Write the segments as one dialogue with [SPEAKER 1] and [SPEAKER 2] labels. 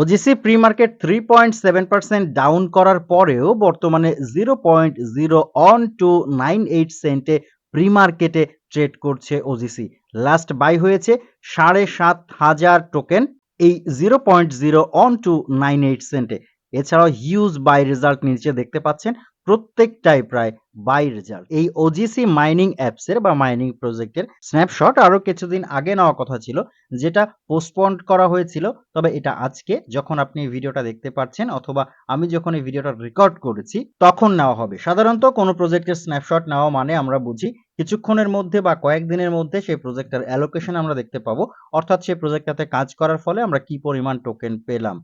[SPEAKER 1] OGC pre market three point seven percent down করার পরেও বর্তমানে zero point zero one two nine eight সেন্টে pre মার্কেটে trade করছে OGC last buy হয়েছে সাড়ে সাত হাজার টোকেন এই zero point zero one two nine eight সেন্টে এছাড়াও হিউজ বাই রেজাল্ট নিচে দেখতে পাচ্ছেন, প্রত্যেকটাই প্রায় বাই রেজাল্ট এই ওজিসি মাইনিং অ্যাপসের বা মাইনিং প্রজেক্টের স্ন্যাপশট আরও কিছুদিন আগে নেওয়া কথা ছিল, যেটা পোস্টপন্ড করা হয়েছিল। তবে এটা আজকে, যখন আপনি ভিডিওটা দেখতে পাচ্ছেন অথবা আমি যখন এই ভিডিওটা রেকর্ড করেছি, তখন নেওয়া হবে। সাধারণত কোনো প্রজেক্টের স্ন্যাপশট নেওয়া মানে আমরা বুঝি কিছুক্ষণের মধ্যে বা কয়েকদিনের মধ্যে সেই প্রজেক্টের অ্যালোকেশন আমরা দেখতে পাবো। অর্থাৎ সেই প্রজেক্টটাতে কাজ করার ফলে আমরা কি পরিমাণ টোকেন পেলাম।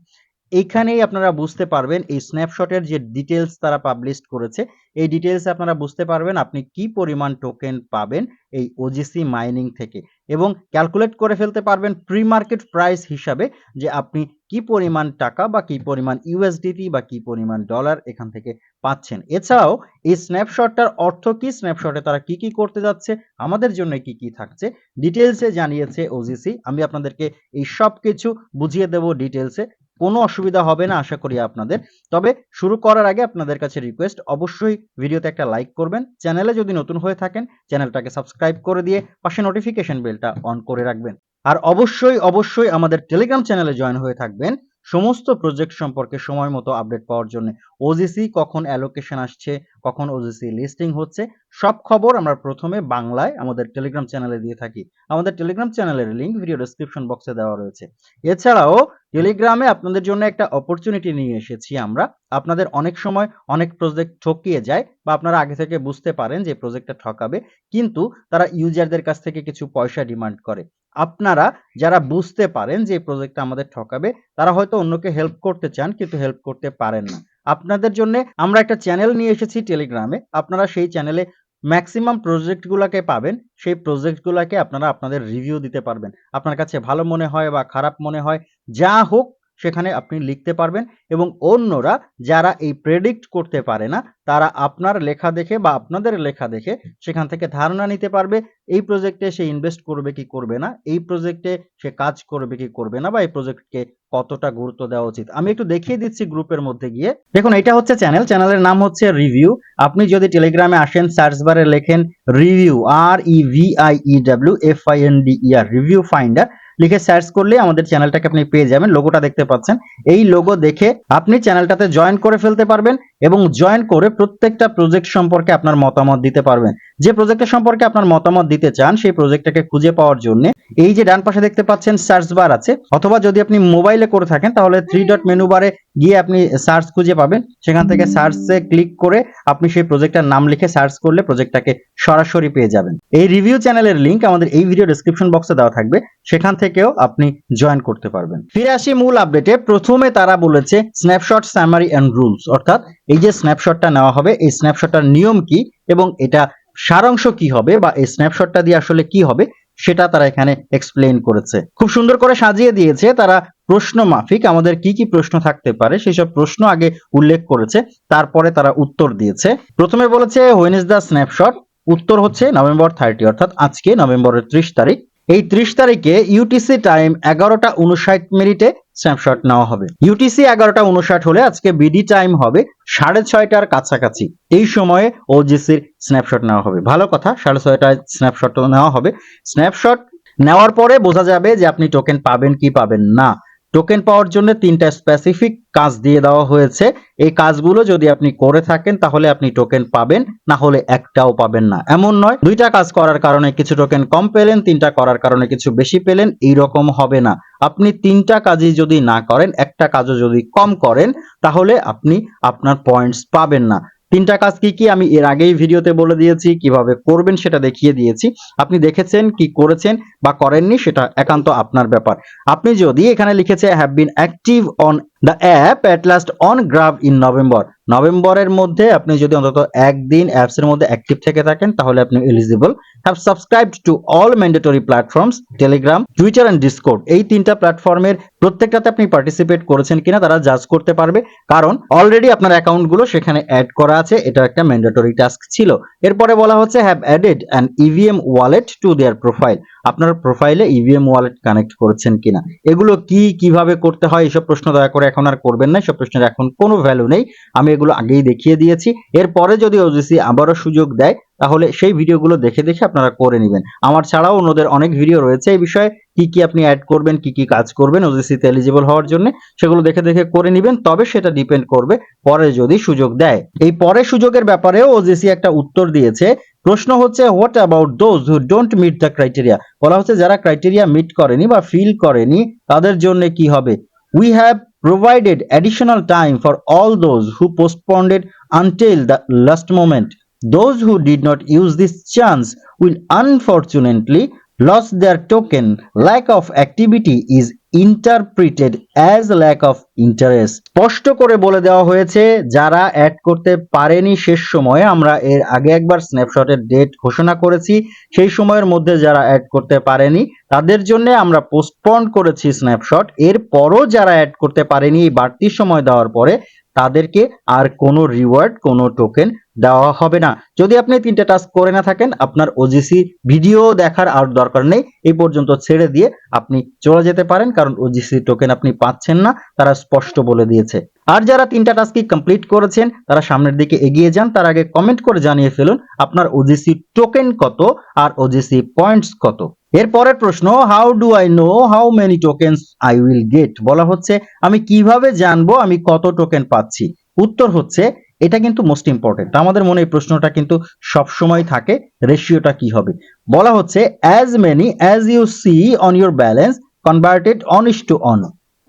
[SPEAKER 1] এইখানেই আপনারা বুঝতে পারবেন এই স্ন্যাপশটের যে ডিটেলস তারা পাবলিশ করেছে, এই ডিটেলস আপনারা বুঝতে পারবেন আপনি কি পরিমাণ টোকেন পাবেন এই ওজিসি মাইনিং থেকে এবং ক্যালকুলেট করে ফেলতে পারবেন প্রি মার্কেট প্রাইস হিসাবে যে আপনি কি পরিমাণ টাকা বা কি পরিমাণ ইউএসডিটি বা কি পরিমাণ ডলার এখান থেকে পাচ্ছেন। এছাড়াও এই স্ন্যাপশটটার অর্থ কি? স্ন্যাপশটে তারা কি কি করতে যাচ্ছে? আমাদের জন্য কি কি থাকছে? ডিটেলসে জানিয়েছে ওজিসি আমি আপনাদেরকে এই সব কিছু বুঝিয়ে দেব ডিটেলসে কোনো অসুবিধা হবে না, আশা করি আপনাদের। তবে শুরু করার আগে আপনাদের কাছে রিকোয়েস্ট অবশ্যই ভিডিওতে একটা লাইক করবেন। চ্যানেলে যদি নতুন হয়ে থাকেন, চ্যানেলটাকে সাবস্ক্রাইব করে দিয়ে পাশে নোটিফিকেশন বেলটা অন করে রাখবেন। আর অবশ্যই অবশ্যই আমাদের টেলিগ্রাম চ্যানেলে জয়েন হয়ে থাকবেন। সমস্ত প্রজেক্ট সম্পর্কে সময় মতো আপডেট পাওয়ার জন্য। ওজিসি কখন অ্যালোকেশন আসছে, কখন ওজিসি লিস্টিং হচ্ছে সব খবর আমরা প্রথমে বাংলায় আমাদের টেলিগ্রাম চ্যানেলে দিয়ে থাকি। আমাদের টেলিগ্রাম চ্যানেলের লিংক ভিডিও ডেসক্রিপশন বক্সে দেওয়া রয়েছে। এছাড়াও টেলিগ্রামে আপনাদের জন্য একটা অপরচুনিটি নিয়ে এসেছি আমরা। আপনাদের অনেক সময় অনেক প্রজেক্ট ঠকিয়ে যায় বা আপনারা আগে থেকে বুঝতে পারেন যে প্রজেক্টটা ঠকাবে, কিন্তু তারা ইউজারদের কাছ থেকে কিছু পয়সা ডিমান্ড করে। আপনারা যারা বুঝতে পারেন যে প্রজেক্টটা আমাদের ঠকাবে, তারা হয়তো অন্যকে হেল্প করতে চান, কিন্তু হেল্প করতে পারেন না। আপনাদের জন্য আমরা একটা চ্যানেল নিয়ে এসেছি টেলিগ্রামে আপনারা সেই চ্যানেলে ম্যাক্সিমাম প্রজেক্টগুলোকে পাবেন, সেই প্রজেক্টগুলোকে আপনারা আপনাদের রিভিউ দিতে পারবেন। আপনার কাছে ভালো মনে হয় বা খারাপ মনে হয়, যা হোক সেখানে আপনি লিখতে পারবেন এবং অন্যরা যারা এই প্রেডিক্ট করতে পারে না, তারা আপনার লেখা দেখে বা আপনাদের লেখা দেখে সেখান থেকে ধারণা নিতে পারবে, এই প্রজেক্টে সে ইনভেস্ট করবে কি করবে না, এই প্রজেক্টে সে কাজ করবে কি করবে না, বা এই প্রজেক্টকে কতটা গুরুত্ব দেওয়া উচিত। আমি একটু দেখিয়ে দিচ্ছি গ্রুপের মধ্যে গিয়ে। দেখুন, এটা হচ্ছে চ্যানেল চ্যানেলের নাম হচ্ছে রিভিউ আপনি যদি টেলিগ্রামে আসেন সার্চ বারে লেখেন review R E V I E W F I N D R review finder লিখে সার্চ করলে আমাদের চ্যানেলটাকে আপনি পেয়ে যাবেন। লোগোটা দেখতে পাচ্ছেন। এই লোগো দেখে আপনি চ্যানেলটাতে জয়েন করে ফেলতে পারবেন। এবং জয়েন করে প্রত্যেকটা প্রজেক্ট সম্পর্কে আপনার মতামত দিতে পারবেন। যে প্রজেক্টের সম্পর্কে আপনার মতামত দিতে চান, সেই প্রজেক্টটাকে খুঁজে পাওয়ার জন্য এই যে ডান পাশে দেখতে পাচ্ছেন সার্চ বার আছে, অথবা যদি আপনি মোবাইলে করে থাকেন, তাহলে থ্রি ডট মেনু বারে গিয়ে আপনি সার্চ খুঁজে পাবেন। সেখান থেকে সার্চে ক্লিক করে আপনি সেই প্রজেক্টটার নাম লিখে সার্চ করলে প্রজেক্টটাকে সরাসরি পেয়ে যাবেন। এই রিভিউ চ্যানেলের লিংক আমাদের এই ভিডিও ডেসক্রিপশন বক্সে দেওয়া থাকবে। সেখান থেকেও আপনি জয়েন করতে পারবেন। ফিরে আসি মূল আপডেটে প্রথমে তারা বলেছে স্ন্যাপশট স্যামারি অ্যান্ড রুলস অর্থাৎ এই যে স্ন্যাপশটটা নেওয়া হবে, এই স্ন্যাপশটটার নিয়ম কি এবং এটা সারাংশ কি হবে বা এই স্ন্যাপশটটা দিয়ে আসলে কি হবে সেটা তারা এখানে এক্সপ্লেইন করেছে। খুব সুন্দর করে সাজিয়ে দিয়েছে তারা প্রশ্ন মাফিক, আমাদের কি কি প্রশ্ন থাকতে পারে সেই সব প্রশ্ন আগে উল্লেখ করেছে, তারপরে তারা উত্তর দিয়েছে। প্রথমে বলেছে হোয়েন ইজ দ্য স্ন্যাপশট উত্তর হচ্ছে নভেম্বর থার্টি অর্থাৎ আজকে নভেম্বরের ত্রিশ তারিখ। এই ত্রিশ তারিখে ইউটিসি টাইম এগারোটা উনষাট মিনিটে স্ন্যাপশট নেওয়া হবে। ইউটিসি এগারোটা উনষাট হলে আজকে বিডি টাইম হবে সাড়ে ছয়টার কাছাকাছি। এই সময়ে ওজিসির স্ন্যাপশট নেওয়া হবে। ভালো কথা, সাড়ে ছয়টায় স্ন্যাপশট নেওয়া হবে। স্ন্যাপশট নেওয়ার পরে বোঝা যাবে যে আপনি টোকেন পাবেন কি পাবেন না। টোকেন পাওয়ার জন্য তিনটা স্পেসিফিক কাজ দিয়ে দেওয়া হয়েছে। এই কাজগুলো যদি আপনি করে থাকেন, তাহলে আপনি টোকেন পাবেন, না হলে একটাও পাবেন না। এমন নয়, দুইটা কাজ করার কারণে কিছু টোকেন কম পেলেন, তিনটা করার কারণে কিছু বেশি পেলেন এই রকম হবে না। আপনি তিনটা কাজই যদি না করেন, একটা কাজও যদি কম করেন, তাহলে আপনি আপনার পয়েন্টস পাবেন না। তিনটা কাজ কি কি? আমি এর আগেই ভিডিওতে বলে দিয়েছি, কীভাবে করবেন সেটা দেখিয়ে দিয়েছি। আপনি দেখেছেন কি করেছেন বা করেননি সেটা একান্ত আপনার ব্যাপার। আপনি যদি এখানে লিখেছে have been active on the app at last one graph in November নভেম্বরের মধ্যে আপনি যদি অন্তত একদিন অ্যাপসের মধ্যে অ্যাক্টিভ থেকে থাকেন, তাহলে আপনি eligible have subscribed to all mandatory platforms Telegram Twitter and Discord এই তিনটা প্ল্যাটফর্মের প্রত্যেকটাতে আপনি পার্টিসিপেট করেছেন কিনা তারা জাজ করতে পারবে। কারণ অলরেডি আপনার অ্যাকাউন্টগুলো সেখানে অ্যাড করা আছে, এটা একটা ম্যান্ডেটরি টাস্ক ছিল। এরপরে বলা হচ্ছে have added an EVM wallet to their profile আপনার প্রোফাইলে ইভিএম ওয়ালেট কানেক্ট করেছেন কিনা। এগুলো কি, কীভাবে করতে হয়, এসব প্রশ্ন দয়া করে এখন আর করবেন না, সব প্রশ্নের এখন কোনো ভ্যালু নেই। আমি এগুলো আগেই দেখিয়ে দিয়েছি। এরপরে যদি ওজিসি আবারও সুযোগ দেয়, তাহলে সেই ভিডিওগুলো দেখে দেখে আপনারা করে নেবেন। আমার ছাড়াও অন্যদের অনেক ভিডিও রয়েছে এই বিষয়ে। কি কি আপনি অ্যাড করবেন, কি কি কাজ করবেন ওজিসিতে এলিজিবল হওয়ার জন্য, সেগুলো দেখে দেখে করে নেবেন। তবে সেটা ডিপেন্ড করবে পরে যদি সুযোগ দেয়। এই পরে সুযোগের ব্যাপারেও ওজিসি একটা উত্তর দিয়েছে। প্রশ্ন হচ্ছে what about those who don't meet the criteria বলা হচ্ছে, যারা ক্রাইটেরিয়া মিট করেনি বা ফিল করেনি, তাদের জন্য কি হবে? We have provided additional time for all those who postponed it until the last moment. Those who did not use this chance will unfortunately lose their token. Lack of activity is interpreted as lack of interest. স্পষ্ট করে বলে দেওয়া হয়েছে, যারা add করতে পারেনি শেষ সময়ে, আমরা এর আগে একবার স্ন্যাপশটের ডেট ঘোষণা করেছি, সেই সময়ের মধ্যে যারা অ্যাড করতে পারেনি, তাদের জন্য আমরা পোস্টপন্ড করেছি স্ন্যাপশট এরপরও যারা অ্যাড করতে পারেনি এই বাড়তি সময় দেওয়ার পরে, তাদেরকে আর কোনো রিওয়ার্ড কোনো টোকেন দেওয়া হবে না যদি আপনি তিনটে টাস্ক করে না থাকেন, আপনার ওজিসি ভিডিও দেখার আর দরকার নেই, এই পর্যন্ত ছেড়ে দিয়ে আপনি চলে যেতে পারেন, কারণ ওজিসি টোকেন আপনি পাচ্ছেন না, তারা স্পষ্ট বলে দিয়েছে। আর যারা তিনটা টাস্কই কমপ্লিট করেছেন, তারা সামনের দিকে এগিয়ে যান, তার আগে কমেন্ট করে জানিয়ে ফেলুন আপনার ওজিসি টোকেন কত আর ওজিসি পয়েন্টস কত। এরপরের প্রশ্ন how do I know how many tokens I will get বলা হচ্ছে, আমি কীভাবে জানব আমি কত টোকেন পাচ্ছি? উত্তর হচ্ছে, এটা কিন্তু মোস্ট ইম্পর্টেন্ট আমাদের মনে এই প্রশ্নটা কিন্তু সব সময় থাকে রেশিওটা কি হবে? বলা হচ্ছে as many as you see on your balance converted one to one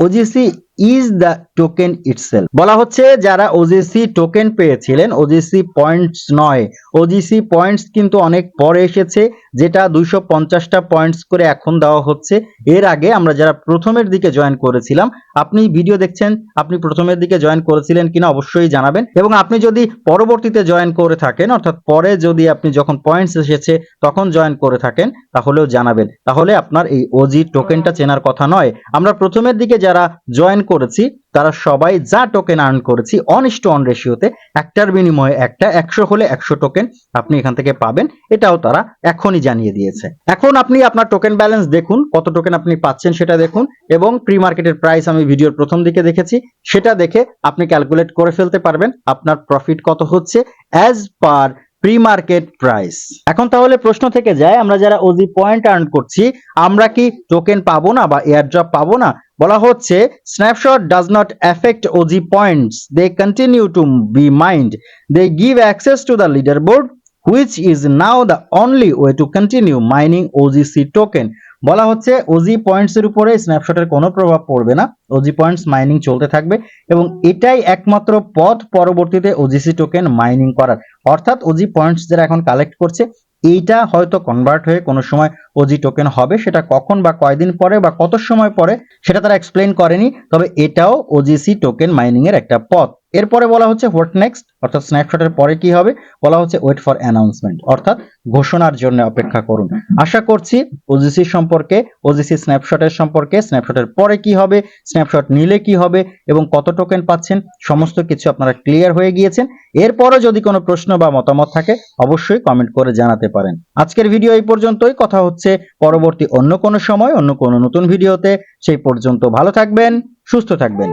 [SPEAKER 1] OGC is the token itself বলা হচ্ছে যারা ওজিসি টোকেন পেয়েছিলেন ওজিসি পয়েন্টস নয়। ওজিসি পয়েন্টস কিন্তু অনেক পরে এসেছে, যেটা দুইশো পঞ্চাশটা পয়েন্টস করে এখন দেওয়া হচ্ছে। এর আগে আমরা যারা প্রথমের দিকে জয়েন করেছিলাম, আপনি ভিডিও দেখছেন, আপনি প্রথমের দিকে জয়েন করেছিলেন কিনা অবশ্যই জানাবেন। এবং আপনি যদি পরবর্তীতে জয়েন করে থাকেন, অর্থাৎ পরে যদি আপনি যখন পয়েন্টস এসেছে তখন জয়েন করে থাকেন, তাহলেও জানাবেন। তাহলে আপনার এই ওজি টোকেনটা চেনার কথা নয়। আমরা প্রথমের দিকে যারা জয়েন করেছি, তারা সবাই যা টোকেন আর্ন করেছি অন ইস টু অন রেশিওতে একটার বিনিময়ে একটা, একশো হলে একশো টোকেন আপনি এখান থেকে পাবেন, এটাও তারা এখনই জানিয়ে দিয়েছে। এখন আপনি আপনার টোকেন ব্যালেন্স দেখুন, কত টোকেন আপনি পাচ্ছেন সেটা দেখুন, এবং প্রি মার্কেটের প্রাইস আমি ভিডিওর প্রথম দিকে দেখেছি, সেটা দেখে আপনি ক্যালকুলেট করে ফেলতে পারবেন, আপনার প্রফিট কত হচ্ছে as per pre market price এখন তাহলে প্রশ্ন থেকে যায়, আমরা যারা ওজি পয়েন্ট আর্ন করছি, আমরা কি টোকেন পাবো না বা এয়ারড্রপ পাবো না? বলা হচ্ছে snapshot does not affect OG points they continue to be mined they give access to the leader board which is now the only way to continue mining OGC token বলা হচ্ছে OG points এর উপরে স্ন্যাপশটের কোনো প্রভাব পড়বে না। OG points mining চলতে থাকবে এবং এটাই একমাত্র পথ পরবর্তীতে ওজিসি টোকেন মাইনিং করার। অর্থাৎ ওজি পয়েন্টস যারা এখন কালেক্ট করছে এইটা হয়তো কনভার্ট হয়ে কোনো সময় ওজি টোকেন হবে, সেটা কখন বা কয়দিন পরে বা কত সময় পরে, সেটা তারা এক্সপ্লেন করেনি। তবে এটাও ওজিসি টোকেন মাইনিংয়ের একটা পথ। এরপরে বলা হচ্ছে হোয়াট নেক্সট? অর্থাৎ স্ন্যাপশটের পরে কি হবে? বলা হচ্ছে ওয়েট ফর অ্যানাউন্সমেন্ট। অর্থাৎ ঘোষণার জন্য অপেক্ষা করুন। আশা করছি ওজিসি সম্পর্কে ওজিসি স্ন্যাপশটের সম্পর্কে, স্ন্যাপশটের পরে কি হবে, স্ন্যাপশট নিলে কি হবে, এবং কত টোকেন পাচ্ছেন, সমস্ত কিছু আপনারা ক্লিয়ার হয়ে গিয়েছেন। এরপরও যদি কোনো প্রশ্ন বা মতামত থাকে, অবশ্যই কমেন্ট করে জানাতে পারেন। আজকের ভিডিও এই পর্যন্তই। কথা হচ্ছে পরবর্তী অন্য কোনো সময়, অন্য কোনো নতুন ভিডিওতে। সেই পর্যন্ত ভালো থাকবেন, সুস্থ থাকবেন।